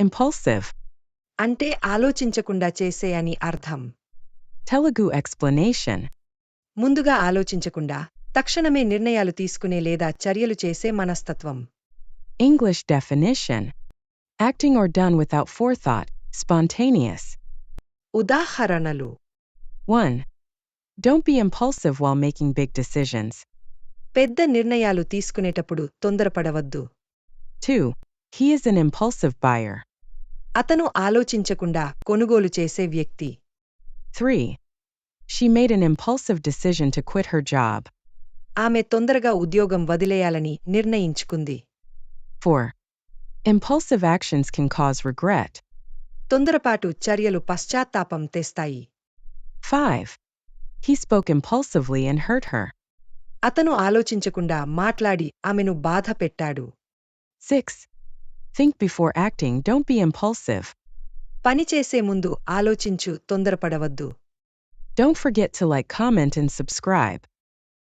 Impulsive. అంటే ఆలోచించకుండా చేసే అని అర్థం Telugu explanation. ముందుగా ఆలోచించకుండా తక్షణమే నిర్ణయాలు తీసుకునే లేదా చర్యలు చేసే మనస్తత్వం English definition. Acting or done without forethought, spontaneous. ఉదాహరణలు 1. Don't be impulsive while making big decisions. పెద్ద నిర్ణయాలు తీసుకునేటప్పుడు తొందరపడవద్దు 2. He is an impulsive buyer. అతను ఆలోచించకుండా కొనుగోలు చేసే వ్యక్తి 3. She made an impulsive decision to quit her job. ఆమె తొందరగా ఉద్యోగం వదిలేయాలని నిర్ణయించుకుంది 4. Impulsive actions can cause regret. తొందరపాటు చర్యలు పశ్చాత్తాపం తెస్తాయి 5. He spoke impulsively and hurt her. అతను ఆలోచించకుండా మాట్లాడి ఆమెను బాధ పెట్టాడు 6. Think before acting, don't be impulsive. పనిచేసే ముందు ఆలోచించు తొందరపడవద్దు Don't forget to like, comment, and subscribe.